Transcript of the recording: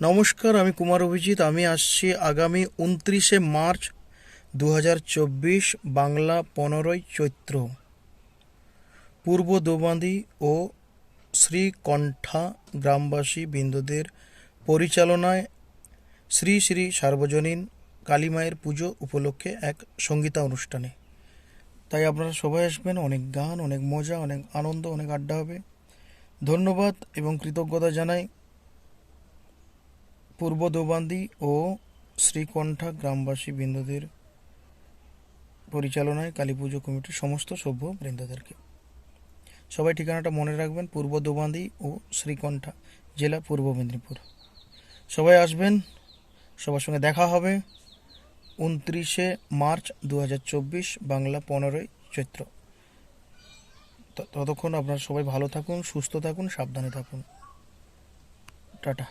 নমস্কার, আমি কুমার অভিজিৎ। আমি আসছি আগামী উনত্রিশে মার্চ দু হাজার চব্বিশ বাংলা পনেরোই চৈত্র। পূর্ব দোবান্দি ও শ্রীকণ্ঠা গ্রামবাসী বিন্দুদের পরিচালনায় শ্রী শ্রী সার্বজনীন কালীমায়ের পুজো উপলক্ষে এক সঙ্গীতা অনুষ্ঠানে। তাই আপনারা সবাই আসবেন, অনেক গান, অনেক মজা, অনেক আনন্দ, অনেক আড্ডা হবে। ধন্যবাদ এবং কৃতজ্ঞতা জানাই পূর্ব দোবান্দি ও শ্রীকণ্ঠা গ্রামবাসী বৃন্দদের পরিচালনায় কালী পুজো কমিটির সমস্ত সভ্য বৃন্দদেরকে। সবাই ঠিকানাটা মনে রাখবেন, পূর্ব দোবান্দি ও শ্রীকণ্ঠা, জেলা পূর্ব মেদিনীপুর। সবাই আসবেন, সবার সঙ্গে দেখা হবে উনত্রিশে মার্চ দু হাজার চব্বিশ বাংলা পনেরোই চৈত্র। ততক্ষণ আপনারা সবাই ভালো থাকুন, সুস্থ থাকুন, সাবধানে থাকুন। টাটা।